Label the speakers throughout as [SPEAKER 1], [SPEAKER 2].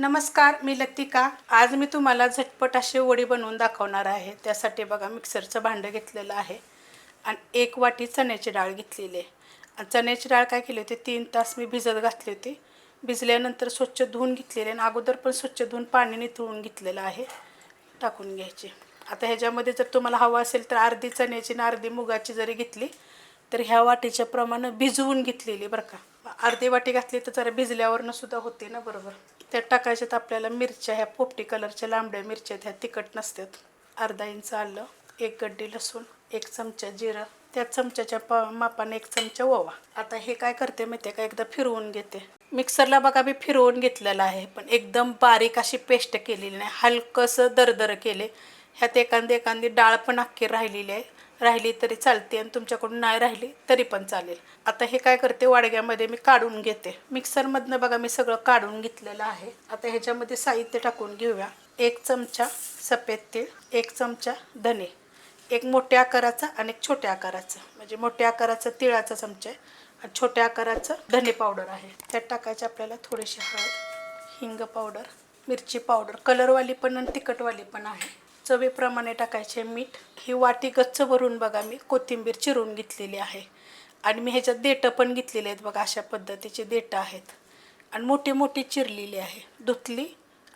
[SPEAKER 1] नमस्कार मी लतिका. आज मी तुम्हाला झटपट अशी वडी बनवून दाखवणार आहे. त्यासाठी बघा मिक्सरचं भांडं घेतलेलं आहे आणि एक वाटी चण्याची डाळ घेतलेली आहे. आणि चण्याची डाळ काय केली होती? तीन तास मी भिजत घातली होती. भिजल्यानंतर स्वच्छ धुवून घेतलेली आणि अगोदर पण स्वच्छ धुवून पाणी निथळून घेतलेलं आहे. टाकून घ्यायची. आता ह्याच्यामध्ये जर तुम्हाला हवं असेल तर अर्धी चण्याची आणि अर्धी मुगाची जरी घेतली तर ह्या वाटीच्या प्रमाणं भिजवून घेतलेली बरं का. अर्धी वाटी घातली तर जरा भिजल्यावरनं सुद्धा होते ना बरोबर. त्यात टाकायच्यात आपल्याला मिरच्या ह्या पोपटी कलरच्या लांबड्या मिरच्या ह्या तिखट नसतात अर्धा इंच आलं एक गड्डी लसूण एक चमचा जिरं त्या चमच्याच्या पा मापाने एक चमचा ओवा. आता हे काय करते माहिती का? एकदा फिरवून घेते. मिक्सरला बघा मी फिरवून घेतलेलं आहे पण एकदम बारीक अशी पेस्ट केलेली नाही. हलकंसं दरदर केले. ह्यात एखादी एखादी डाळ पण अख्खी राहिलेली आहे. राहिली तरी चालते आणि तुमच्याकडून नाही राहिली तरी पण चालेल. आता हे काय करते वाडग्यामध्ये मी काढून घेते. मिक्सरमधनं बघा मी सगळं काढून घेतलेलं आहे. आता ह्याच्यामध्ये साहित्य टाकून घेऊया. एक चमचा सफेद तीळ एक चमचा धने एक मोठ्या आकाराचा आणि एक छोट्या आकाराचा. म्हणजे मोठ्या आकाराचा तिळाचा चमचा आहे आणि छोट्या आकाराचं धने पावडर आहे. त्यात टाकायचे आपल्याला थोडीशी हळद हिंग पावडर मिरची पावडर कलरवाली पण आणि तिखटवाली पण आहे. चवीप्रमाणे टाकायचे मीठ. ही वाटी गच्च भरून बघा मी कोथिंबीर चिरून घेतलेली आहे. आणि मी ह्याच्यात देठं पण घेतलेली आहेत बघा अशा पद्धतीचे देठं आहेत. आणि मोठी मोठी चिरलेली आहे. धुतली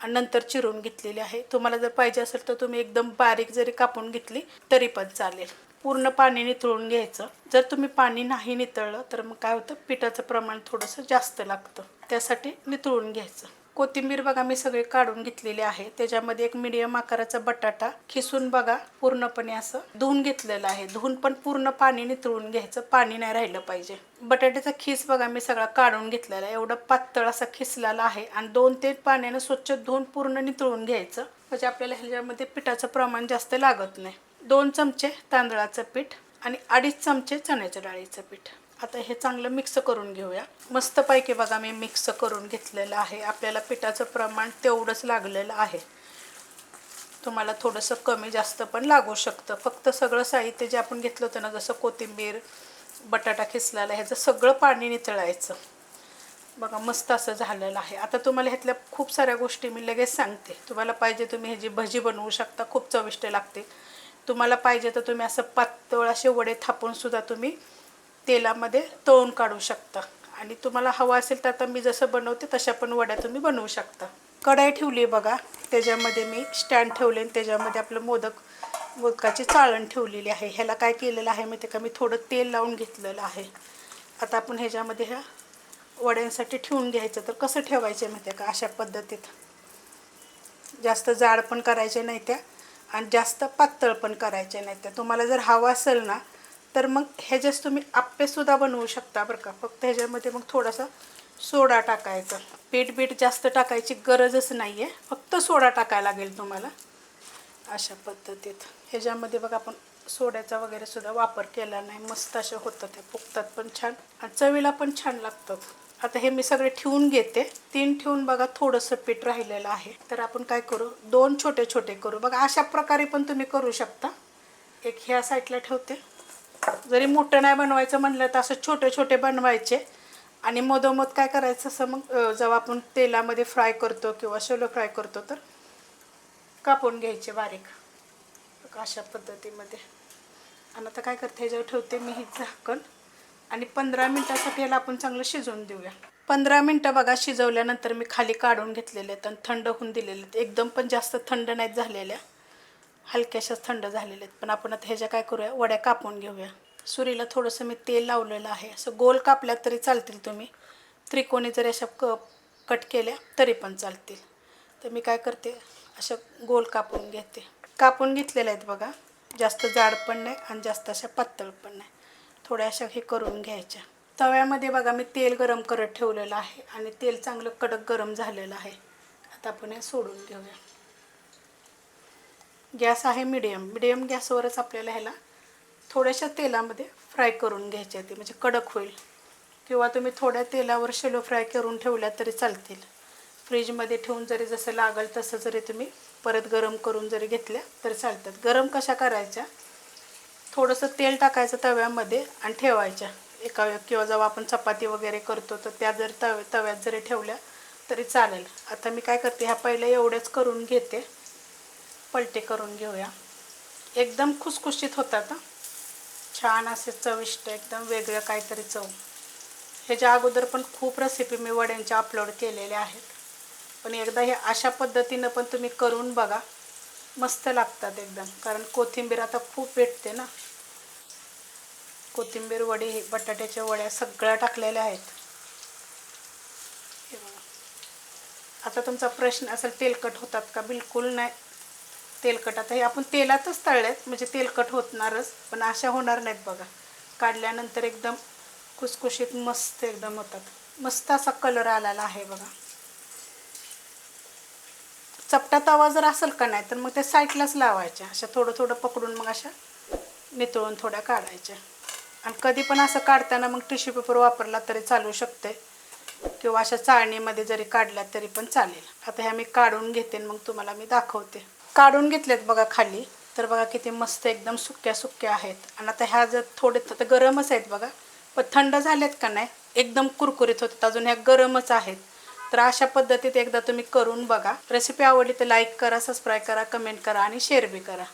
[SPEAKER 1] आणि नंतर चिरून घेतलेली आहे. तुम्हाला जर पाहिजे असेल तर तुम्ही एकदम बारीक जरी कापून घेतली तरी पण चालेल. पूर्ण पाणी नितळून घ्यायचं. जर तुम्ही पाणी नाही नितळलं तर मग काय होतं? पिठाचं प्रमाण थोडंसं जास्त लागतं. त्यासाठी नितळून घ्यायचं. कोथिंबीर बघा मी सगळे काढून घेतलेले आहे. त्याच्यामध्ये एक मिडियम आकाराचा बटाटा खिसून बघा पूर्णपणे असं धुवून घेतलेलं आहे. धुवून पण पूर्ण पाणी नितळून घ्यायचं पाणी नाही राहिलं पाहिजे. बटाट्याचा खिस बघा मी सगळा काढून घेतलेला आहे. एवढं पातळ असा खिसलेला आहे आणि दोन ते पाण्यानं स्वच्छ धुवून पूर्ण नितळून घ्यायचं. म्हणजे आपल्याला ह्याच्यामध्ये पिठाचं प्रमाण जास्त लागत नाही. दोन चमचे तांदळाचं पीठ आणि अडीच चमचे चण्याच्या डाळीचं पीठ. आता हे चांगलं मिक्स करून घेऊया. मस्तपैकी बघा मी मिक्स करून घेतलेलं आहे. आपल्याला पिठाचं प्रमाण तेवढंच लागलेलं आहे. तुम्हाला थोडंसं कमी जास्त पण लागू शकतं. फक्त सगळं साहित्य जे आपण घेतलं होतं ना जसं कोथिंबीर बटाटा खिसलेला ह्याचं सगळं पाणी नितळायचं. बघा मस्त असं झालेलं आहे. आता तुम्हाला ह्यातल्या खूप साऱ्या गोष्टी मी लगेच सांगते. तुम्हाला पाहिजे तुम्ही ह्याची भजी बनवू शकता. खूप चविष्ट लागते. तुम्हाला पाहिजे तर तुम्ही असं पातळ असे वडे थापून सुद्धा तुम्ही तेलामध्ये तळून काढू शकता. आणि तुम्हाला हवं असेल तर आता मी जसं बनवते तशा पण वड्या तुम्ही बनवू शकता. कढाई ठेवली बघा. त्याच्यामध्ये मी स्टँड ठेवले आणि त्याच्यामध्ये आपलं मोदक मोदकाची चाळण ठेवलेली आहे. ह्याला काय केलेलं आहे माहिती का? मी थोडं तेल लावून घेतलेलं आहे. आता आपण ह्याच्यामध्ये ह्या वड्यांसाठी ठेवून घ्यायचं तर कसं ठेवायचं माहिती आहे का? अशा पद्धतीत. जास्त जाड पण करायचे नाही त्या. आणि जास्त पातळ पण करायचे नाही त्या. तुम्हाला जर हवं असेल ना तर मग ह्याच्याच तुम्ही आप्पेसुद्धा बनवू शकता बरं का. फक्त ह्याच्यामध्ये मग थोडासा सोडा टाकायचा. पीठ बीठ जास्त टाकायची गरजच नाही आहे फक्त सोडा टाकायला लागेल तुम्हाला. अशा पद्धतीत. ह्याच्यामध्ये बघा आपण सोड्याचा वगैरे सुद्धा वापर केला नाही. मस्त असे होतं ते फुगतात पण छान. आणि चवीला पण छान लागतात. आता हे मी सगळे ठेवून घेते. तीन ठेवून बघा थोडंसं पीठ राहिलेलं आहे. तर आपण काय करू? दोन छोटे छोटे करू. बघा अशा प्रकारे पण तुम्ही करू शकता. एक ह्या साईडला ठेवते. जरी मोठं नाही बनवायचं म्हणलं तर असं छोटे छोटे बनवायचे. आणि मधोमध काय करायचं असं मग जेव्हा आपण तेलामध्ये फ्राय करतो किंवा शेलो फ्राय करतो तर कापून घ्यायचे बारीक. अशा पद्धतीमध्ये. आणि आता काय करते ह्याच्यावर ठेवते मी ही झाकण. आणि पंधरा मिनटासाठी याला आपण चांगलं शिजवून देऊया. पंधरा मिनटं बघा शिजवल्यानंतर मी खाली काढून घेतलेले आहेत आणि थंड होऊन दिलेले आहेत. एकदम पण जास्त थंड नाहीत झालेल्या. हलक्याशाच थंड झालेले आहेत. पण आपण आता ह्याच्या काय करूया वड्या कापून घेऊया. सुरीला थोडंसं मी तेल लावलेलं आहे. असं गोल कापल्या तरी चालतील तुम्ही. त्रिकोणी जरी अशा क कट केल्या तरी पण चालतील. तर मी काय करते अशा गोल कापून घेते. कापून घेतलेल्या आहेत बघा. जास्त जाड पण नाही आणि जास्त अशा पातळ पण नाही. थोड्या अशा हे करून घ्यायच्या. तव्यामध्ये बघा मी तेल गरम करत ठेवलेलं आहे आणि तेल चांगलं कडक गरम झालेलं आहे. आता आपण हे सोडून घेऊया गॅस आहे मिडियम. मिडियम गॅसवरच आपल्याला ह्याला थोड्याशा तेलामध्ये फ्राय करून घ्यायचे ते म्हणजे कडक होईल. किंवा तुम्ही थोड्या तेलावर शेलो फ्राय करून ठेवल्या तरी चालतील. फ्रीजमध्ये ठेवून जरी जसं लागल तसं जरी तुम्ही परत गरम करून जरी घेतल्या तरी चालतात. गरम कशा करायच्या? थोडंसं तेल टाकायचं तव्यामध्ये आणि ठेवायच्या. एका किंवा जेव्हा आपण चपाती वगैरे करतो तर त्या जर तव तव्यात जरी ठेवल्या तरी चालेल. आता मी काय करते ह्या पहिल्या एवढेच करून घेते. पलटे करून घेऊया. एकदम खुसखुशीत होतात छान असे चविष्ट एकदम वेगळं काहीतरी चव. ह्याच्या अगोदर पण खूप रेसिपी मी वड्यांच्या अपलोड केलेल्या आहेत. पण एकदा हे अशा पद्धतीनं पण तुम्ही करून बघा. मस्त लागतात एकदम. कारण कोथिंबीर आता खूप भेटते ना. कोथिंबीर वडी बटाट्याच्या वड्या सगळ्या टाकलेल्या आहेत. आता तुमचा प्रश्न असेल तेलकट होतात का? बिलकुल नाही. तेलकट. आता हे आपण तेलातच तळलेत म्हणजे तेलकट होणारच पण अशा होणार नाहीत बघा. काढल्यानंतर एकदम कुसकुशीत मस्त एकदम होतात. मस्त असा कलर आलेला आहे बघा. चपटा तवा जर असेल का नाही तर मग त्या साईडलाच लावायच्या. अशा थोडं थोडं पकडून मग अशा नितळून थोड्या काढायच्या. आणि कधी पण असं काढताना मग टिश्यू पेपर वापरला तरी चालू शकते. किंवा अशा चाळणीमध्ये जरी काढला तरी पण चालेल. आता ह्या मी काढून घेते आणि मग तुम्हाला मी दाखवते. काढून घेतलेत बघा खाली. तर बघा किती मस्त एकदम सुक्या सुक्या आहेत. आणि आता ह्या जर थोडे तर गरमच आहेत बघा. पण थंड झालेत का नाही? एकदम कुरकुरीत होतात. अजून ह्या गरमच आहेत. तर अशा पद्धतीत एकदा तुम्ही करून बघा. रेसिपी आवडली तर लाईक करा सबस्क्राईब करा कमेंट करा आणि शेअर बी करा.